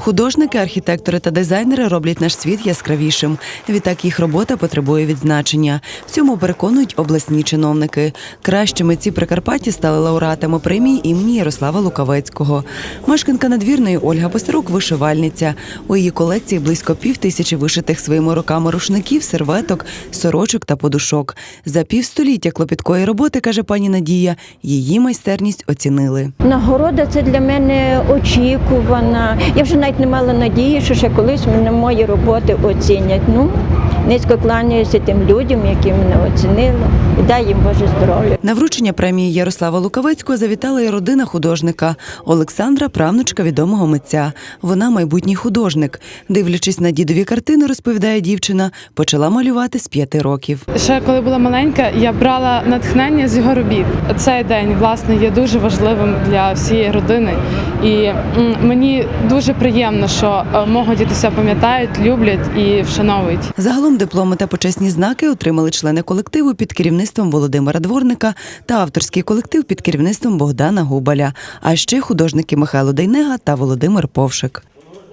Художники, архітектори та дизайнери роблять наш світ яскравішим. Відтак їх робота потребує відзначення. В цьому переконують обласні чиновники. Кращі митці Прикарпатті стали лауреатами премії імені Ярослава Лукавецького. Мешканка надвірної Ольга Пасарук вишивальниця. У її колекції близько пів тисячі вишитих своїми руками рушників, серветок, сорочок та подушок. За півстоліття клопіткої роботи, каже пані Надія, її майстерність оцінили. Нагорода це для мене очікувана. Я вже навіть не мала надії, що ще колись мене мої роботи оцінять. Ну, низько кланяюся тим людям, які мене оцінили. І дай їм Боже здоров'я. На вручення премії Ярослава Луковецького завітала і родина художника Олександра, правнучка відомого митця. Вона майбутній художник. Дивлячись на дідові картини, розповідає дівчина, почала малювати з п'яти років. Ще коли була маленька, я брала натхнення з його робіт. Цей день власне є дуже важливим для всієї родини, і мені дуже приємно, що е, мого дідуся пам'ятають, люблять і вшановують. Загалом дипломи та почесні знаки отримали члени колективу під керівництвом Володимира Дворника та авторський колектив під керівництвом Богдана Губаля, а ще художники Михайло Дейнега та Володимир Повшик.